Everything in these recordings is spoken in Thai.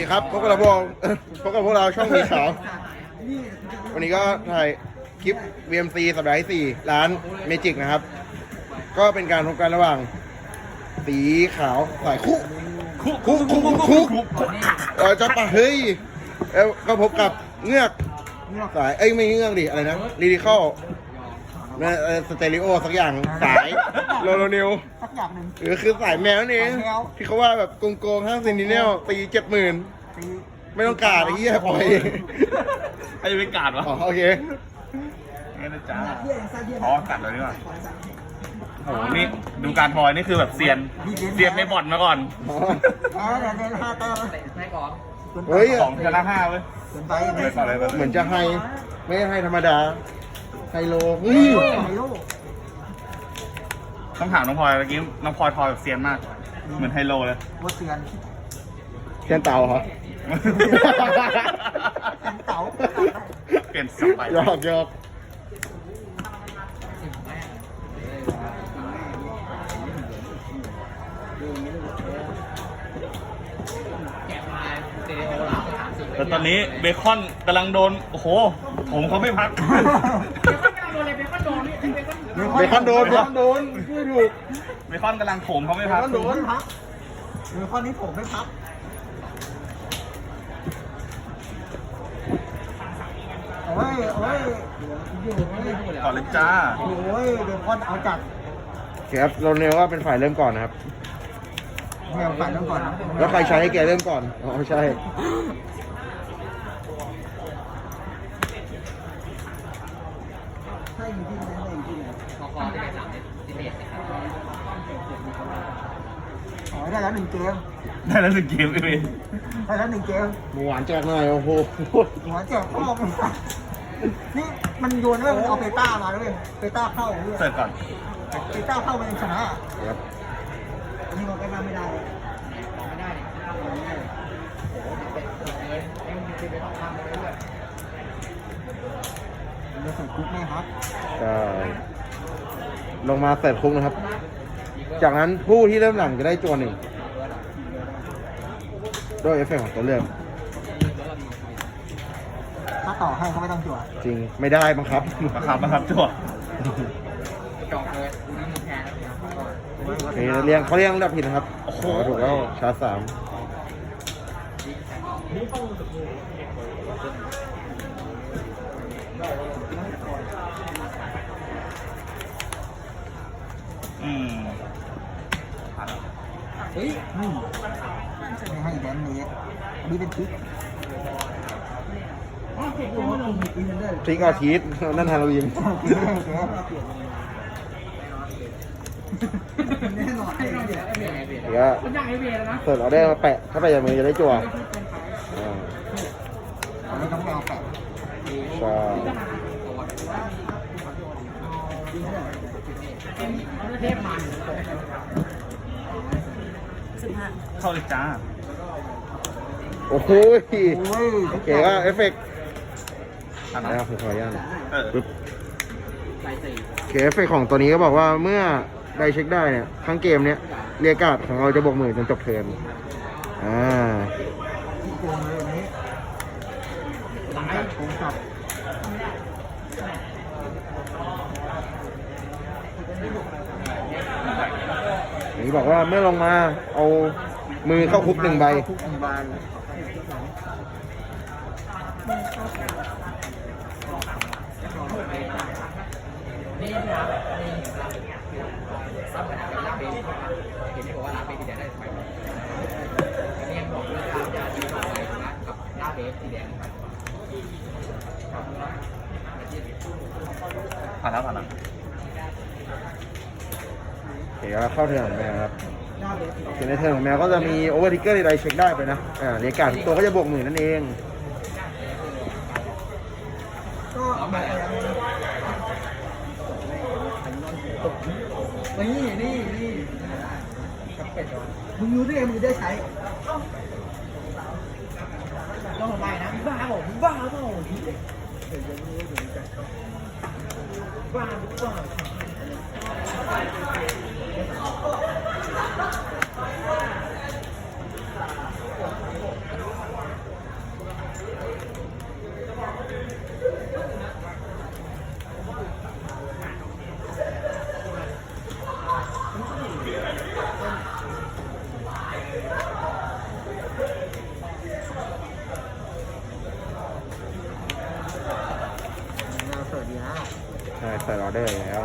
ดีครับพบกับเราพวกเอ่อพบกับพวกเราช่องมีขาววันนี้ก็ถ่ายคลิป VMC สัปดาห์ที่สี่ร้านเมจิกนะครับ ก็เป็นการพบกันระหว่าง สีขาวสายคุคุคุคุคุคุเราจะปะเฮ้ยแล้วก็พบกับเงือกสายเอ้ยไม่เงือกดิอะไรนะรีดิคอล นะสเตอริโอสักอย่างสายโลโลนิวสักอย่างหนึ่ง หรือคือสายแมวนั่นเองสายแมว ที่เขาว่าแบบโกงๆห้างเซนติเนลตีเจ็ดหมื่นตีไม่ต้องการไอ้เหี้ยปล่อยไอ้ไม่กาดวะอ๋อโอเคงั้นนะจ้าเยี่ยงซะเยี่ยงอ๋อกัดเลยดีกว่าโอ้โหนี่ดูการทอยนี่คือแบบเซียนเซียนในบ่อนมาก่อนอ๋อแพ้แต่เดินห้าแต้มเฮ้ยสองชนะห้าเว้ย เกินไป ไม่ต่อเลยแบบเหมือนจะให้ ไม่ให้ธรรมดา ไฮโลเฮ้ยไฮโลต้องถามน้องพลอยเมื่อกี้น้องพลอยทอยแบบเซียนมาก เหมือนไฮโลเลย วัดเตือนเทียนเต่าเหรอเต๋าเปลี่ยนสับไป หยอกหยอก แต่ตอนนี้เบคอนกำลังโดน โอ้โหผมเขาไม่พัก เบคอนโดนเบคอนโดนไม่ถูกเบคอนกำลังโถมเขาไม่พักเบคอนโดไม่พักหรือข้อนี้ผมไม่พักโอ้ยโอ้ยอยู่โอ้ยก่อนเลยจ้า โอ้ยเดี๋ยวคอนเอาจัดครับโรเนลว่าเป็นฝ่ายเริ่มก่อนนะครับแมวฝันต้องก่อนนะแล้วใครใช้ให้แกเริ่มก่อน อ๋อไม่ใช่ ให้อยู่ที่ไหนให้อยู่ที่ไหนอ๋อได้ แล้วหนึ่งเกมได้แล้วหนึ่งเกมพี่เมย์ได้แล้วหนึ่งเกมหมูหวานแจกหน่อยโอ้โหหัวแจกพ่อมันนี่มันโยนด้วยมันเอาเปต้ามาด้วยเปต้าเข้าด้วยเสิร์ฟก่อนเปต้าเข้ามันยังชนะครับอันนี้มันก็น่าไม่ได้เลยมันจะใส่คุกไหมครับใช่ลงมาเสร็จคุ้งนะครับ จากนั้นผู้ที่เริ่มหลังจะได้จวนหนึ่ง ด้วยเอฟเฟกต์ของตัวเลือกถ้าต่อให้เขาไม่ต้องจั่วจริงไม่ได้บังคับมาครับมาครับจั่วโอเคเรียงเขาเรียงลำดับผิดนะครับโอ้โหถูกแล้วชาร์จสามอืมเฮ้ยอืม ไม่ให้แดนนี้อันนี้เป็นทริคตัวคุณมีอินเดอร์ทริกอาทิตย์นั่นฮาโลวีนแน่นอนเดี๋ยวเปิดออเดอร์มาแปะ ถ้าไปจากมือจะได้จั่วอ่าอันนี้ต้องไปเอาแปะใช่เข้าเลยจ้าโอ้โหโอ้ยโอเคก็เอฟเฟกต์อันนะนั้ครับผมขออนุญาตเออปึ๊บโอเคเอฟเฟกต์ของตัวนี้ก็บอกว่าเมื่อได้เช็คได้เนี่ยทั้งเกมเนี้ยเรียกการ์ดของเราจะบวกหมื่นจนจบเทิร์นอ่า ที่โกงเลยอันนี้จัดโกงจัด อย่างนี้ บอกว่าเมื่อลงมาเอามือเข้าคุกหนึ่งใบ คุกหนึ่งใบผ่านแล้วผ่านแล้ว เคแล้วเข้าเทิร์นของแมวครับโอเคในเทิร์นของแมวก็จะมีโอเวอร์ทิกเกอร์ใดๆเช็คได้ไปนะ อ่าเรียกการดทุกตัวก็จะบวกหมื่นนั่นเอง ก็นี่นี่นี่มึงรู้ได้ไงมึงได้ใช้ต้องไปนะบ้าเปล่าบ้าเปล่าบ้าหรื ใช่ใส่ออเดอร์แล้ว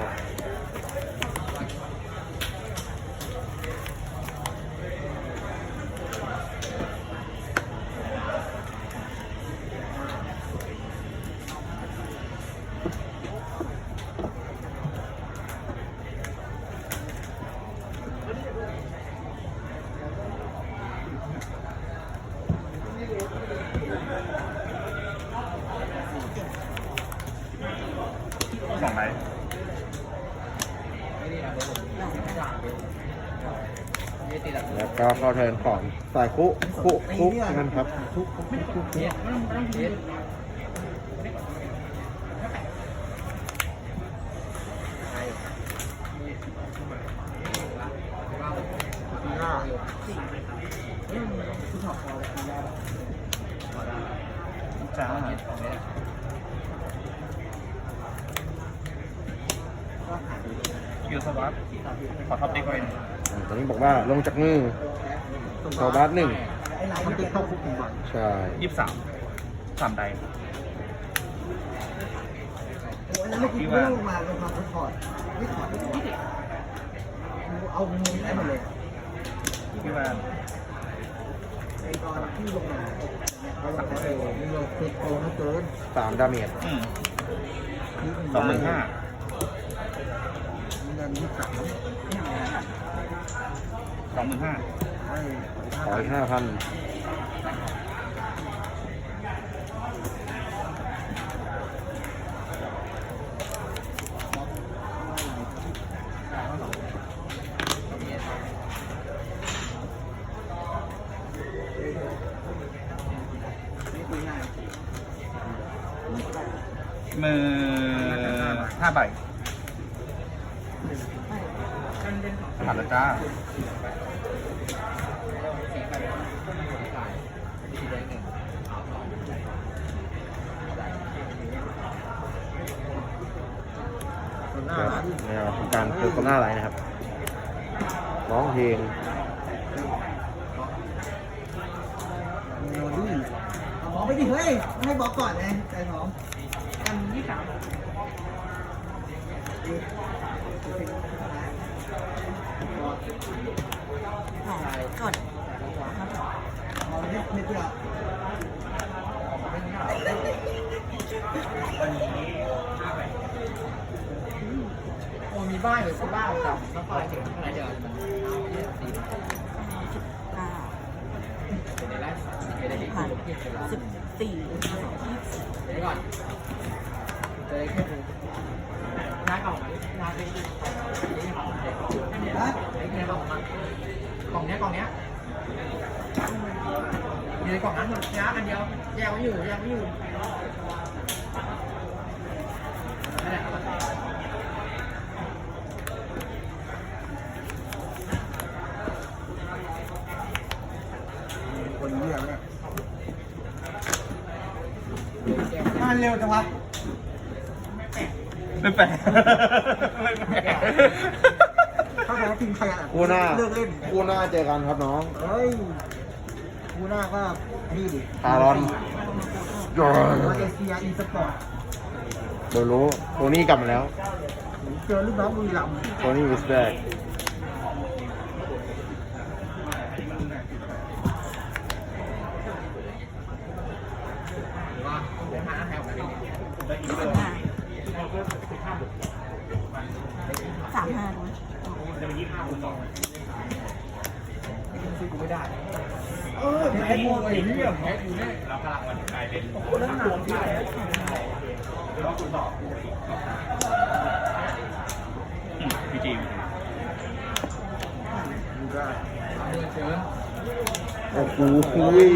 สายคุคุคุนั่นครับทุกทุกทุกทุกทุกหน้าจ้ายูสวัสดขอท็อปเด็กไว้หน่อยอ่าตอนนี้บอกว่าลงจากมือ โซบัสหนึ่งมันติดเข้าคุกหนึ่งวันใช่ยี่สิบสามสามใดแล้วไม่คิดว่าลงมาลงมาถอดไม่ถอดไม่ถอดเอาเงินได้หมดเลยพี่ว่าไอ้ตอนที่ลงมาเราหลักได้เลยนี่เราติดโกงเกินสามดาเมจอืมสองหมื่นห้าเงินที่สามสองหมื่นห้าไอ้ ขออีกห้าพันมือห้าใบผ่านแล้วจ้า คนหน้า ครับแนวของการคือคนหน้าไรนะครับ ร้องเพลง เมโลดี้บอกไปดิเฮ้ยให้บอกก่อนไงใจหอม อันที่สาม กดเอาเม็ดเม็ดเดียว โอ้มี บ้านหรือซื้อบ้านกับน้องปอยถึงเท่าไรเดี๋ยวมันสี่เป็นในไลฟ์เป็นในที่คุณเพียงเวลาสิบสี่เดี๋ยวก่อนเจอแค่ดูน้าเก่าไหมน้าเป็นนี่ของฮะไอ้เนี่ยของมันกล่องเนี้ยกล่องเนี้ยอยู่ในกล่องนั้นหมดน้าอันเดียวแยกไว้อยู่แยกไว้อยู่นั่นแหละ คนเรียกเนี่ยมาเร็วจังวะ ไม่แปลกไม่แปลกถ้าแพ้ทีมใครอะคู่หน้าเลิกเล่นคู่หน้าเจอกันครับน้องเฮ้ยคู่หน้าก็นี่ดิคารอนจอมาเลเซียอีสปอร์ตโดรู้โทนี่กลับมาแล้ว เจอลูกน้องบุรีรัมย์โทนี่วิสแบก ว่าเดี๋ยวหาแถวกัน สามห้าด้วย ซื้อกูไม่ได้ เออเดี๋ยวไอ้โมเห็นเรื่อง แพ้กูเนี่ยเราพลังมันกลายเป็น แล้วหนักที่ไหน อืมพี่จี ดูได้ เดินเชิญ โอ้โหคุย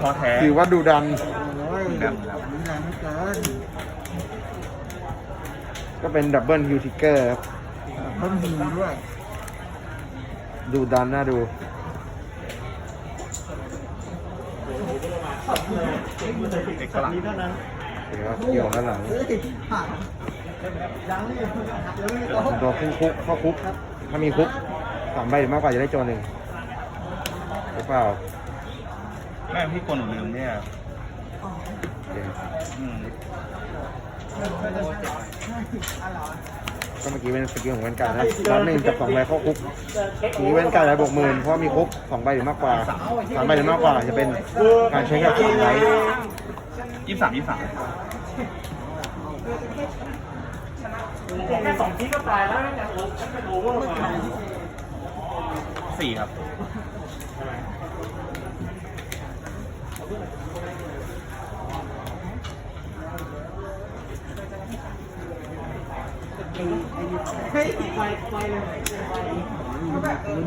ท้อแท้ ถือว่า ดูดันโอ้ยนี่แรงไม่เกินก็เป็นดับเบิลยูทิกเกอร์ครับเพิ่มหิวด้วย ดูดันน่าดูเอกลักษณ์เดี๋ยวเกี่ยวด้านหลังเฮ้ยผ่านยังไม่ยังไม่โตตัวคุกคุกเข้าคุก ถ้ามีคุกสามใบหรือมากกว่าจะได้โจนหนึ่งหรือเปล่า แม่พี่กลัวหนูลืมเนี่ยออืม ก็เมื่อกี้เป็นสกิลของแวนการ์ดนะร้านหนึ่งกับสองใบเข้าคุกทีนี้แวนการ์ดใบบวกหมื่นเพราะมีคุกสองใบหรือมากกว่าสามใบหรือมากกว่าจะเป็นการใช้กับสองใบยี่สิบสามยี่สิบสามแค่สองทีก็ตายแล้วเนี่ยโอ้ฉันเป็นโอเวอร์มาสี่ครับ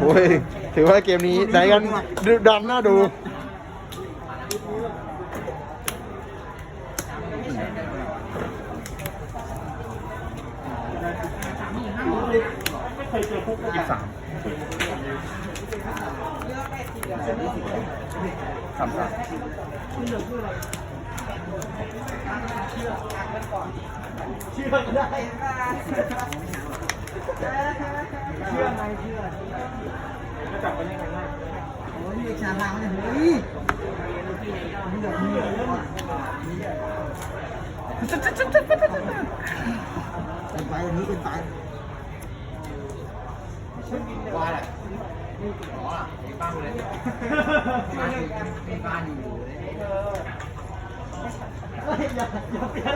โอ้ยถือว่าเกมนี้ได้กันดุดันน่าดูยี่สิบสามสาม สามโอ้ยเด็กชาทางมันเนี่ยเฮ้ยมึงแบบมึงแบบเป็นไปอันนี้เป็นไปว่าแหละอ๋อมีบ้านเลยบ้านมีบ้านอยู่เลยอย่าอย่าเปลี่ยน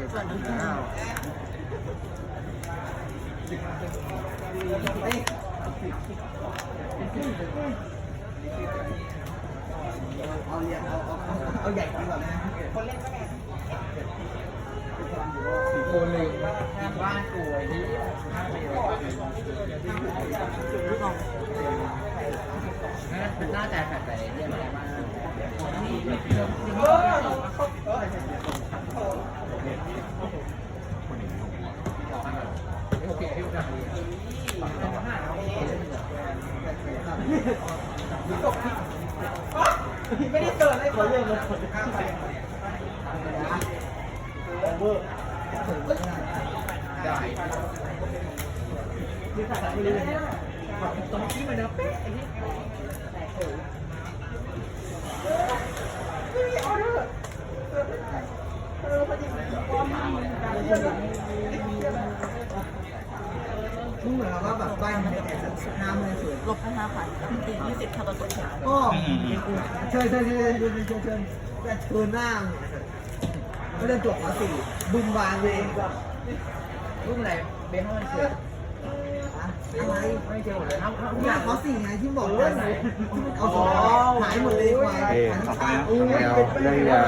เอาเรียนเอาเอาเอาใหญ่ดีกว่านะโอนเลยบ้านกูไอ้ที่น่าจะขัดใจเรื่องอะไรบ้างโอเคพี่จะไม่ได้เกิดอะไรขอเรื่องเลยข้ามไปได้มีขาดอะไรเลยตรงที่มันนะเป๊ะไอ้นี่ มึงเหมือนว่าแบบบ้านมันแต่น้ำมันสวย ลบห้าพันตียี่สิบเท่ากับตัวแทน ก็เชิญเชิญเชิญ เชิญเชิญเชิญจะเชิญหน้าไม่ได้จบมาสี่บึมบานเลยรุ่นอะไรเบนมันเกิดอะไรไม่เจอหมดเลยครับเนี่ยเขาสี่ไงที่บอกว่าเอาสองหายหมดเลยควายเอ้สองแนวเรื่องยา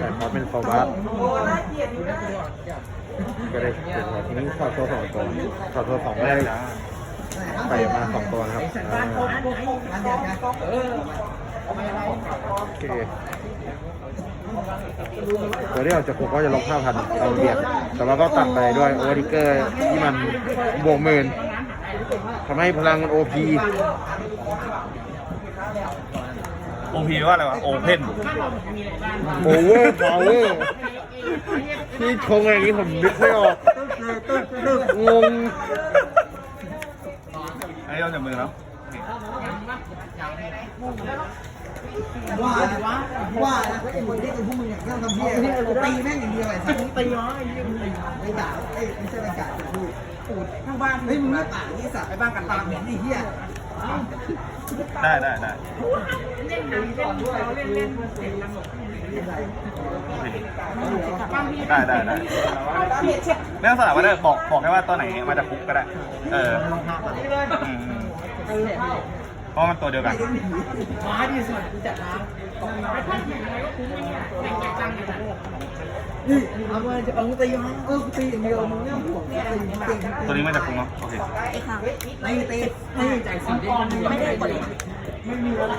แต่เขอเป็นโฟบัสก็ได้เกิดหัวทีนี้ขอโทษสองตัวขอโทษสองไม่ได้ไปมาสองตัวครับโอเค ตัวที่ออกจากคุกก็จะลบห้าพันเราเรียกแต่ว่าก็ตัดไปด้วยโอเวอร์ดิเกอร์ที่มันบวกหมื่นทำให้พลังมันโอพีโอพีว่าอะไรวะโอเพนโอเวอร์พาวเวอร์ที่ชงอะไรอย่างนี้ผมนึกไม่ออกงงไอ้ยอดจากมือแล้ว ว่าว่านะไอ้คนที่เป็นพวกมึงเนี่ยไม่ต้องทำเพี้ยตีแม่งอย่างเดียวไอ้สัตว์ตีน้อยไอ้ยี่ตีไอ้ด่าไอ้ไม่ใช่ไอ้กาดพูดปูดข้างบ้านเฮ้ยมึงไม่ปากนี่สัตว์ไอ้บ้านกันตามเหม็นไอ้เหี้ยได้ได้ได้โอเคได้ได้ได้ไม่องสลับก็ได้บอกบอกแค่ว่าตัวไหนมาจากคุกก็ได้ เอออืม เพราะมันตัวเดียวกันมาดีสุดจัดร้านนี่เอามาจะเอาตีมั้งเออตีอย่างเดียวมึงไม่ต้องห่วงตีตัวนี้มาจากคุกเนาะโอเคไอ้ครั้ตีไม่ใจสีได้มันไม่ได้กดเลยไม่มีเวลา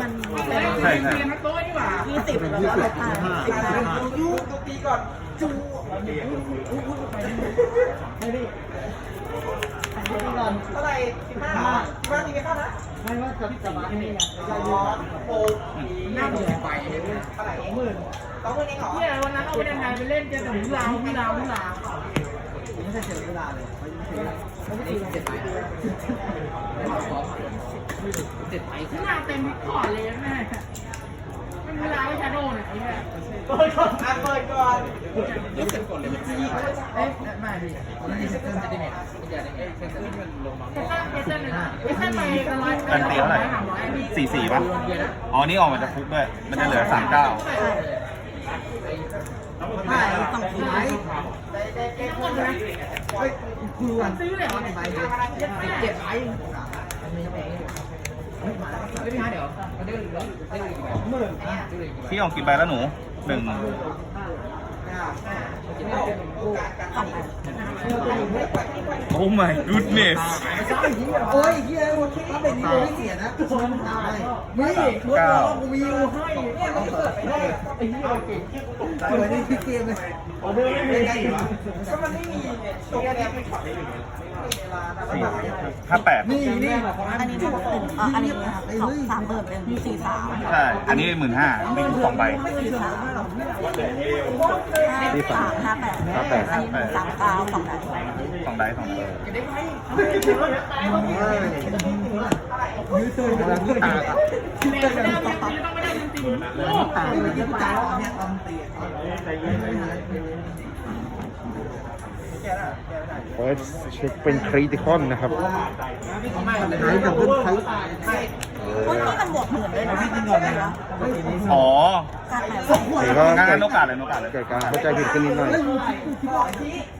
มันใช่ใช่เรียนมาโต้ดีกว่ายี่สิบแล้วก็ลบห้าสิบห้ายูตัวปีก่อนจู เท่าไหร่สิบห้าสิบห้าตีไม่เข้านะไม่ว่าจะจะมาที่นี่ร้อนโอ้หน้าเบื่อไปเท่าไหร่สองหมื่นสองหมื่นเองเหรอเนี่ยวันนั้นเอาไปยังไงไปเล่นเจอแต่หมูลาวหมูลาวหมูลาวไม่ใช่เสียเวลาเลยเขาไม่ตีเจ็ดไปเจ็ดไปข้างหน้าเต็มขอเลยแม่ เปิดก่อนอะเปิดก่อนยี่สิบคนเลยเอ๊ะไม่ดิยี่สิบเซนติเมตรมันเอ๊ะเซนติเมตรมันลงมาเอเซนเอเซนไปกันร้อยกันตีเท่าไหร่สี่สี่ป่ะ อ๋อ นี่ออกมาจากคุกด้วย มันจะเหลือสามเก้าใช่ต้องซื้อไหมทั้งหมดเลยเฮ้ยคือวันซื้อเลยเหรอไปเจ็ดไปมี พี่ออกกี่ใบแล้วหนูหนึ่งโอ้ my goodness โอ้ยเฮียถ้าเป็นนี้ไม่เสียนะกูทำได้นี่รถเรากูมีอยู่ให้เนี่ยเราเปิดไปได้ไอ้เหี้ยเก่งเปิดได้ที่เกมเลยออเดอร์ไม่มีก็มันไม่มีตัวแกไม่ขับเวลาสี่ ห้าแปดนี่นี่อันนี้ถูกเป็นเอออันนี้ค่ะสองสามหมื่นเป็นสี่สามใช่ อันนี้หมื่นห้ามีคุกสองใบสี่สามห้าสามห้าแปดอันนี้สามเก้าสองนั้นสองใบสองใบยืดเตยกำลังตาอะที่ไม่ได้ไม่ได้ต้องไม่ได้จริงๆโอ้ตาไม่ยืดตาเนี่ยตอนเตีย เฟิร์สเช็คเป็นคริติคอนนะครับหายกับเพื่อนเขาวันนี้มันบวกหมื่นเลยนะไม่ใช่เหรออ๋อการไหนนี่ก็งานเกิดโอกาสเลยโอกาสเลยเกิดการเข้าใจผิดขึ้นนิดหน่อย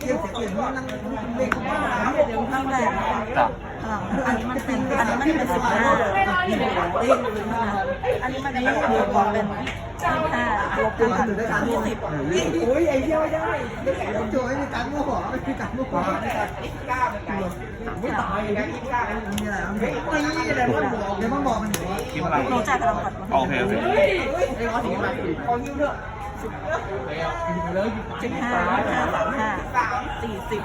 เกมเสียเปลี่ยนว่านั่งเล่นมาเดี๋ยวข้างแรกจ้ะอันนี้มันเป็นอันนี้มันเป็นสิบห้าอันนี้มันเป็น บวกเป็นสิบห้าลบกันยี่สิบโอ้ยไอ้เหี้ยไม่ได้โจยในการมั่วหัวไม่คือการมั่วหัวไม่ตายนะยี่สิบเก้ามีอะไรบ้างตีอะไรบ้างบอกเดี๋ยวมาบอกมันคิดพลังหนูจ่ายกำลังกดโอเคโอเคขอยิ้มเถอะสิบห้าห้าสามห้าสี่สิบ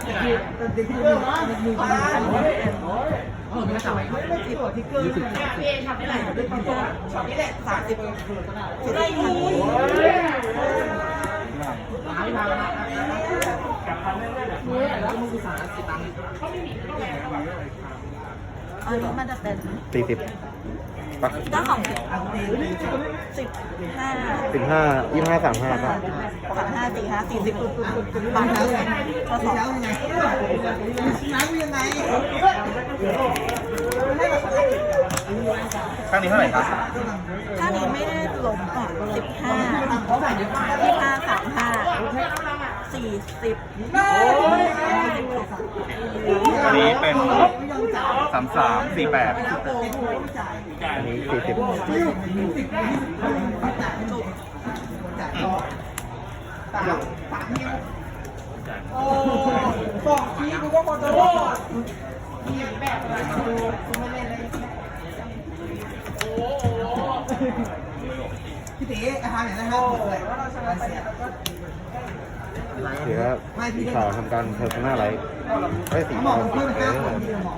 แต่เด็กที่มีมีมีอันนี้เป็นโหไม่ทำไมที่กดที่เกอร์พี่เองทำได้ไหนช็อตนี้แหละสามสิบได้ดีหายทางกับพันแรกๆเลยแล้วมึงสารสิตังค์อันนี้มันจะเป็นสี่สิบ ปะเจ้าของสิบสิบห้าสิบห้ายี่ห้าสามห้าป่ะสามห้าสี่ห้าสี่สิบบาทเช้าเท่ายัไหงไงร่ก็สองเช้ายังไงน้ำยังไงข้างนี้เท่าไหร่ครับถ้านี้ไม่ได้ลงก่อนสิบห้ายี่ห้าสามห้า สี่สิบอันนี้เป็นสามสามสี่แปดอันนี้สี่สิบโอ้สองทีกูก็ควรจะรอดพี่ตีอาหารอย่างไรครับเลยว่าเราชนะเสีย เดี๋ยวสีขาวทำการเพอร์ซนาไลท์ไอ้ยสีหมอขาวเพิ่มเอห้าคนอเดียวหมอ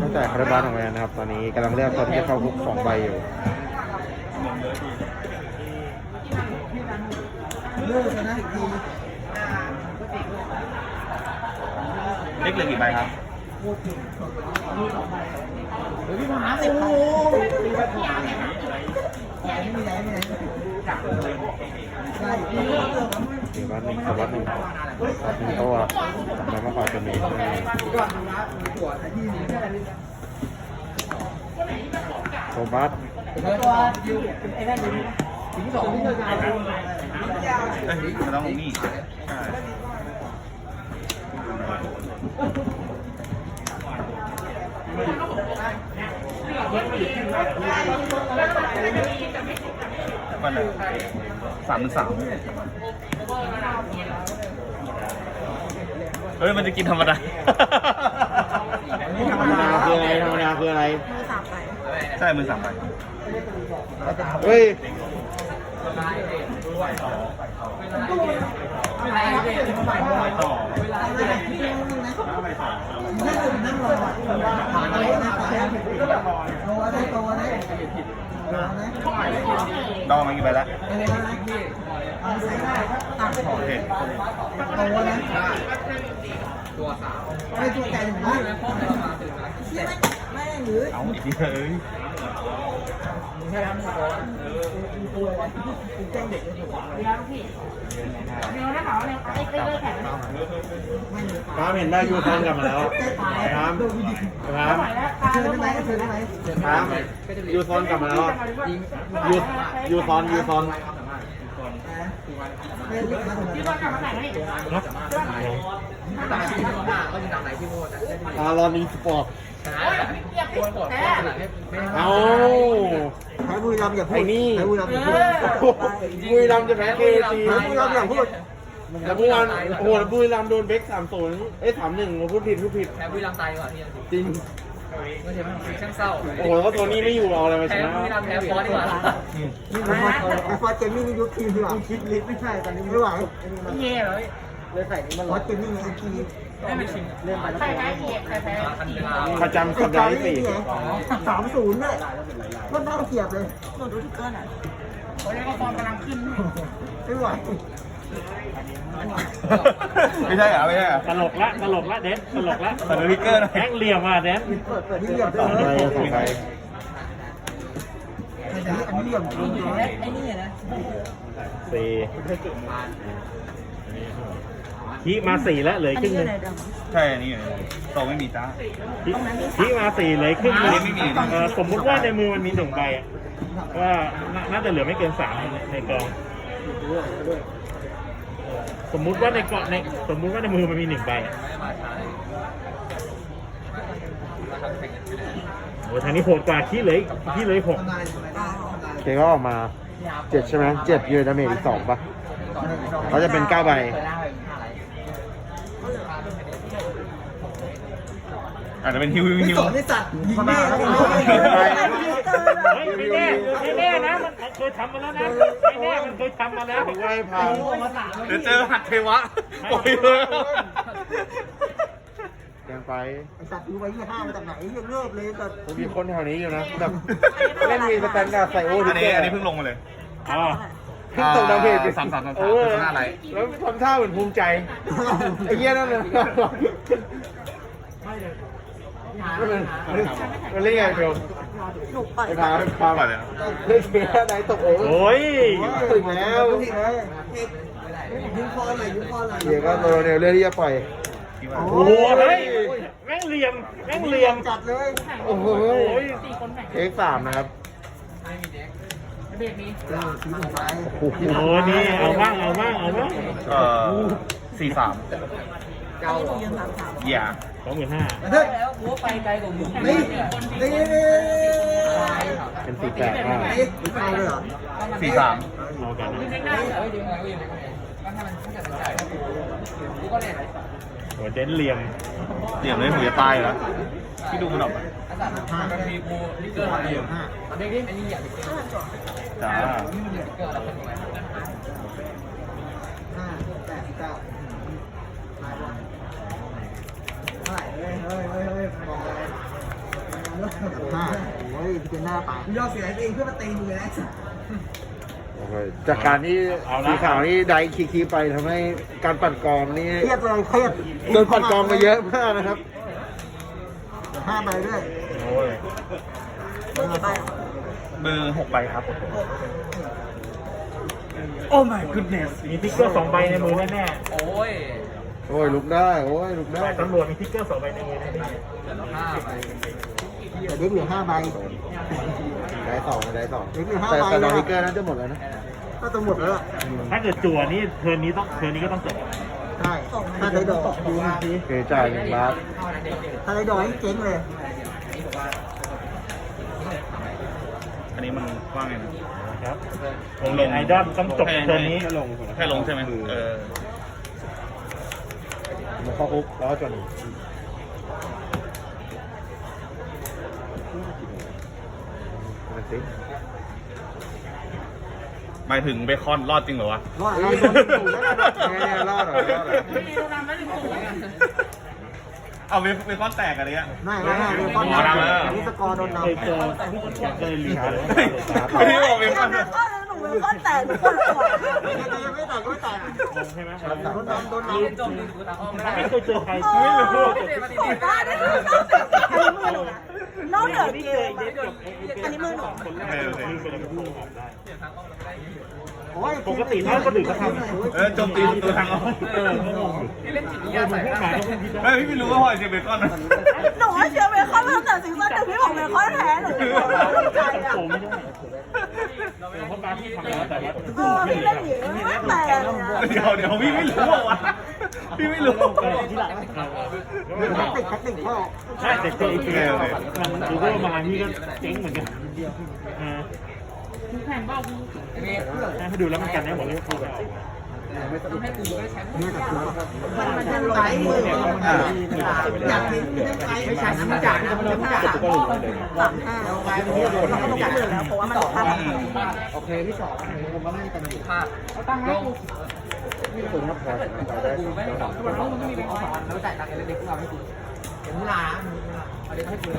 ตั้งแต่คาราบาลของแวนนะครับ ตอนนี้กำลังเลือกคนที่จะเข้าคุกสองใบอยู่เลิกนะอีกทีเล็กเหลือกี่ใบครับห้าสิบค่ะไม่มีไหนไม่ไหนได้สีวัดหนึ่งสวัสดหนึ่งวัดหนึ่งตัวทำไมมากกว่าจะมีก่อนนะตรวจที่นี่โซบัสตัวอยู่ไอ้นั่นอยู่ถึงสองที่เราจะเอาเอ้ยจะต้องนี่ใช่มั นเลยสามหมื่นสามเฮ้ยมันจะกินธรรมดา ธรรมดาคืออะไรธรรมดาคืออะไร มือสามไปใช่มือสามใบเฮ้ยอะไรเนี่ยทำไมไม่ไหวต่อเวลาเวลาคิดว่ามึงนะถ้าคุณนั่งรออะผ่านอะไรนะผ่านโตได้โตได้โตนะ ดองมากี่ใบแล้วโตนะเอาใส่ได้ตัดโอเคโตนะตัวสาวไม่ตัวใจถึงนะเชี่ยแม่หรือเอาอีกทีเฮ้ยใช่ครับสกอร์ตัวอะไรกูแจ้งเด็กเลยพามเห็นได้ยูทอนกลับมาแล้วามพามเชิญได้ไหมเชิญได้ไหมพามยูทอนกลับมาแล้วยูยูทอนยูทอนไม่รีบมาทำไมตามที่ห้าก็จะนำไหนที่โมดนะอารอนอีสปอร์ตชนะควรกดขนาดไม่ไม่เอาใช้บุรีรัมย์อย่าพูดไอ้นี่ใช้บุรีรัมย์อย่าพูดบุรีรัมย์จะแพ้เคซีใช้บุรีรัมย์อย่าพูด แล้วเมื่อวานโอ้โหบุรีรัมย์โดนเบคสามศูนย์เอ้ยสามหนึ่งพูดผิดพูดผิดแพ้บุรีรัมย์ตายก่อนที่จริงไม่ใช่ไม่ช่างเศร้าโอ้โหแล้วตัวนี้ไม่อยู่เอาอะไรมาชแพ้นะบุรีรัมย์แพ้ฟอสดีกว่านี่มันว่าไอ้ฟอสเกมมิ่งนี่ยุคทีมดีกว่าคิดลิฟไม่ใช่ตอนนี้ไม่ไหวเย่เลยเลยใส่นี่มันฟอสเกมมิ่งไอ้ทีมไม่ชิงเล่นไปแล้วใครแพ้เกียรใครแพ้ทันเวลาประจำสัปดาห์ที่สี่สามศูนย์เนี่ยก็น่าเกลียดเลยหนูดูทิกเกอร์หน่อยไม่ไหว ไม่ใช่เหรอไม่ใช่เหรอตลกละตลกละเดนตลกละเปิดสติ๊กเกอร์หน่อยแม่งเหลี่ยมอะเดนเปิดเปิดที่เหลี่ยมสองใบสองใบอันนี้อันนี้เหลี่ยมจริงเลยไอ้นี่นะสี่ขี้มาสี่แล้วเหลืออันครึ่นี้งอหยู่นึงในดำใช่อันนี้อยู่โตไม่มีจ้าขี้ขี้มาสี่เหลือครึ่งหนึงไม่มีเออสมมุติว่าในมือมันมีหนึ่งใบอะก็น่าน่าจะเหลือไม่เกินสามในในกอง สมมุติว่าในกาะในสมมุติว่าในมือมันมีหนึ่งใบอะโอ้ทางนี้โหดกว่าขี้เหลยขี้เลยหกทำลายทำลายได้ทำลายเคก็ออกมาเจ็ดใช่ไหมเจ็ดยูดาเมจอีกสองปะเขาจะเป็นเก้าใบ อาจจะเป็นฮิวฮิวไม่ฮิวสอนไอ้สัตว์ยิงแม่แล้วก็เฮ้ยไม่แน่ไม่แน่นะมันมันเคยทำมาแล้วนะไม่แน่มันเคยทำมาแล้วไหว้พาเดี๋ยวเจอหัดเทวะโอ้ยเลยแกงไปไอ้สัตว์รู้ไว้ยี่ห้ามาจากไหนยังเลิกเลยแต่ผมมีคนแถวนี้อยู่นะแบบเล่นมีสแตนดาร์ดใส่โอ้อัดินนี้อันนี้เพิ่งลงมาเลยอ๋อเพิ่งตกดาเมจไปสามสามสามสามเออหน้าไหลแล้วทำท่าเหมือนภูมิใจไอ้เหี้ยนั่นเลย มันเล่นไงเดียวหนูปล่อยไปพาไปพาก่อนเลยนะเล่นเสียไหนตกโอ้โอ้ยถึงแล้วยิงคอหน่อยยิงคอหน่อยเดี๋ยวก็โรเนลเรื่องที่จะปล่อยโอ้โหเฮ้ยแม่งเหลี่ยมแม่งเหลี่ยมจัดเลยโอ้โหโอ้ยเอ็กสามนะครับสีหนึ่งไฟโอ้โหนี่เอาบ้างเอาบ้างเอาบ้างเอ่อสี่สาม อันนี้หนูยืนสามสามอย่าสองหมื่นห้าเฮ้ยแล้วกูไปไกลกว่ามึงนี่นี่นี่เป็นสี่แปดอ่านี่เอาเลยเหรอสี่สามเอากันนะเฮ้ยดีไงดีไงก็ถ้ามันถ้าเกิดเป็นใจกูก็เนี่ยโอ้เดนเหลี่ยมเหลี่ยมเลยหูจะตายแล้วที่ดูมันออกมาอาจารย์มันมีกูนี่เกินอะไรอยู่มันเด็กนี่อันนี้อยากเด็กจ้านี่มันเด็กเกินแล้วเป็นยังไงห้าแปดเก้าเท่าไเฮ้ยเฮ้ยเฮ้ยเฮ้ยบอกเลยห้าโอ้ยเป็นหน้าปากยอดเสียเองเพื่อมาตีมือนะจากการที่สีขาวนี่ได้คีคีไปทำให้การปั่นกองนี่เครียดเลยเครียดโดนปั่นกองมาเยอะมากนะครับห้าใบด้วยโอ้ยใบอะเบอร์หกใบครับโอ้ my goodness มีทิกเกอร์สองใบในมือแน่โอ้ย โอ้ยลุกได้โอ้ยลุกๆได้แต่ตำรวจมีทิกเกอร์สองใบในมือแน่เดี๋ยวห้าไปแต่เด็กเหลือห้าใบได้สองได้สองเด็กเหลือห้าแต่ใบแต่ดแล้อวนิเกอร์น่าจะหมดแล้วนะก็จะหมดแล้วๆถ้าเกิดจั่วนี่เทิร์นนี้ต้องเทิร์นนี้ก็ต้องจบใช่ถ้าได้ดอกดูทีโอเคจ่ายหนึ่งบาทถ้าได้ดอกเจ๊งเลยอันนี้มันว่างไงนะนะครับโรงเรียนไอดอลต้องจบเทิร์นนี้แค่ลงแค่ลงใช่ไหมเออ มันเข้าคุกแล้วก็จนหมายถึงเบคอนรอดจริงเหรอวะ รอดเอดรอดเหรอรอดเหรอเอาเบคอนแตกอะไรเงี้ยไม่ไม่ไม่เลยก้อนนนี้สกอร์โดนนำเคยเจอเคยลีกเลยไม่ได้บอกเบคอนทำเลแล้ยน เป็นแต่หนูคนหัวยังไม่แตกก็ไม่แตกใช่ไหมโดนนำโดนนำไม่เคยเจอใครไม่รู้ผมว่าได้คืออันนี้มือหนูนะนอกเหนือเกมอันนี้มือหนูเออโอเคโอ้ปกติถ้าคนอื่นเขาทำเออจมตีตัวทางเอาเออเขางงเล่นจิตวิทยาใส่พวกหมาได้เฮ้ยพี่ไม่รู้ว่าพลอยเจอเบคอนนะหนูว่าเชียร์เบคอนมาตั้งแต่ซีซั่นหนึ่งพี่บอกเบคอนแพ้หนูใจอะ โกงไม่ได้เพราะการที่ทำแล้วแต่ว่าเออพี่เล่นอยู่ไม่แตกเลยเดี๋ยวเดี๋ยวพี่ไม่รู้อะวะพี่ไม่รู้ที่หลังติดแท็กติกพ่อใช่แต่เจออีกทีมันดูว่ามาที่ก็เจ๊งเหมือนกันแข่งบ้าคุณให้ดูแล้วมันกันได้หมดเลยคือแบบ มันจะไหลมืออยากเห็นไม่ใช่น้ำจายนะมันน้ำจ่ายสามห้าเราไปที่เราต้องการเลยแล้วเพราะว่ามันพันโอเคพี่สองผมว่ายต่างกันเล็กน้อยไม่มีปัญหา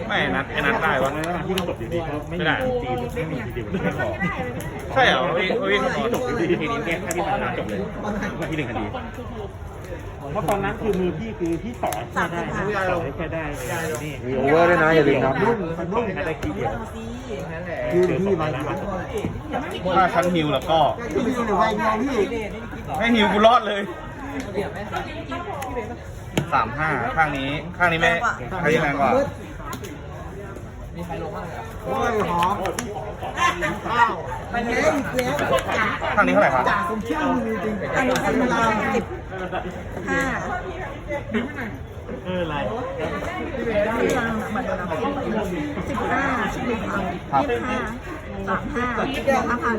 ไม่นัดไอ้นัดได้วะ ที่ต้องจบดีๆเขาไม่มีตีไม่มีตีไม่พอใช่เหรอพี่พี่เขาที่จบดีทีนี้แค่แค่ที่ผ่านมาจบเลยที่หนึ่งคดีเพราะตอนนั้นคือมือพี่คือพี่ต่อแค่ได้ต่อแค่ได้นี่มีโอเวอร์ด้วยนะอย่าลืมครับต่อแค่ได้ทีเดียวยืนพี่มาถ้าชั้นฮิวแล้วก็พี่ยืนหรือไวเดียวพี่ให้ฮิวกูรอดเลย สามห้าข้างนี้ข้างนี้ไม่ข้างนี้แรงกว่าโอ้ยหอมข้าวไปเล่นแล้วข้างนี้เท่าไหร่ครับจ่าผมเชื่อมึงจริงอันนี้คือสิบห้าเอออะไรที่ยังเหมือนเดิมสิบห้าสิบห้ายี่สิบห้าสามห้าห้าพัน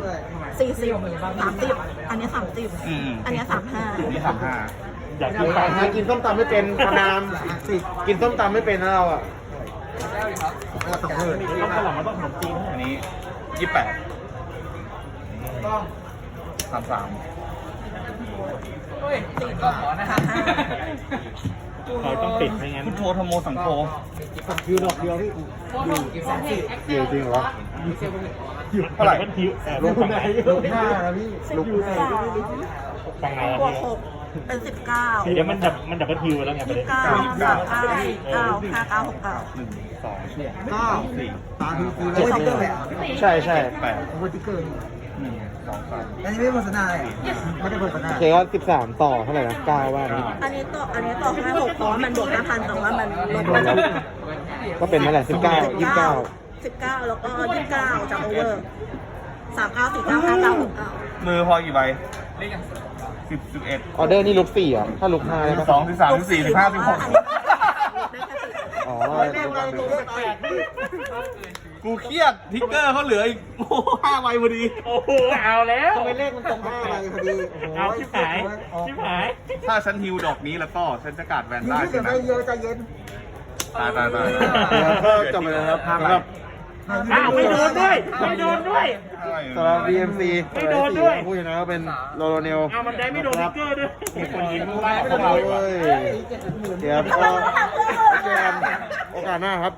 สี่สิบสามสิบอันนี้สามสิบอืมอันนี้สามห้านี่สามห้า อยากกินแต่หากินส้มตำไม่เป็นพนามสิกินส้มตำไม่เป็นนะเราอะสองหมื่นต้องฝรั่งมันต้องขนมจีนอันนี้ยี่แปดสามสามเขาต้องปิดไม่งั้นพุทโธธรรมโมสังโฆยืนดอกเดียวพี่อยู่สองสิบเกี่ยวจริงเหรอเท่าไหร่ก็ทิวลูกฝั่งไหนลูกห้านะพี่ลูกห้าสองฝั่งไหนบวกหก เป็นสิบเก้าเดี๋ยวมันดับมันดับเบิลทิวแล้วไงประยี่เด็สินบเก้าสามเก้าเก้าห้าเก้าหกเก้าหนึ่งสองเก้าสี่ตาทีทีแล้วติ๊กเกอร์แหละใช่ใช่แปดโอ้ติ๊กเกอร์หนึ่งสองสามอันนี้ไม่โฆษณาเลยไม่ได้โฆษณาโอเคก็สิบสามต่อเท่าไหร่นะเก้าว่านี้อันนี้ต่ออันนี้ต่อแค่หกเพราะว่ามันบวกห้าพันแต่ว่ามันลดมาก็เป็นนั่นแหละสิบเก้ายี่สิบเก้าสิบเก้าแล้วก็ยี่สิบเก้าจากโอเวอร์สามเก้าสี่เก้าห้าเก้าหกเก้ามือพอกี่ใบ สิบสิบเอ็ดออเดอร์นี่ลุกสี่อะ ถ้าลุกห้าได้สิปะบสองสิบสามสิบสี่สิบห้าสิบหกได้แค่สิบอ๋อกูเครียดทิกเกอร์เขาเหลืออีกโอ้ห้าใบพอดี โอ้โห เอาแล้วทำไมเลขมันตรงห้าใบพอดีเอาชิบหายชิบหายถ้าฉันฮิวดอกนี้แล้วก็ฉันจะกาดแวนนี่ได้ที่ใช่จะไหมได้เยอะใจเย็นตายตายตายก็จบไปแล้วครับสำหรับ อ้าวไม่โดนด้วย ไม่โดนด้วย สำหรับ BMC ไม่โดนด้วย ผู้ชนะก็เป็นโลโลเนลอ้าวมันได้ไม่โดนทิกเกอร์ด้วยคนยิงโอ้ยเดี๋ยวทำไมก็มันต้องทำเพื่อเจอกันโอกาสหน้าครับ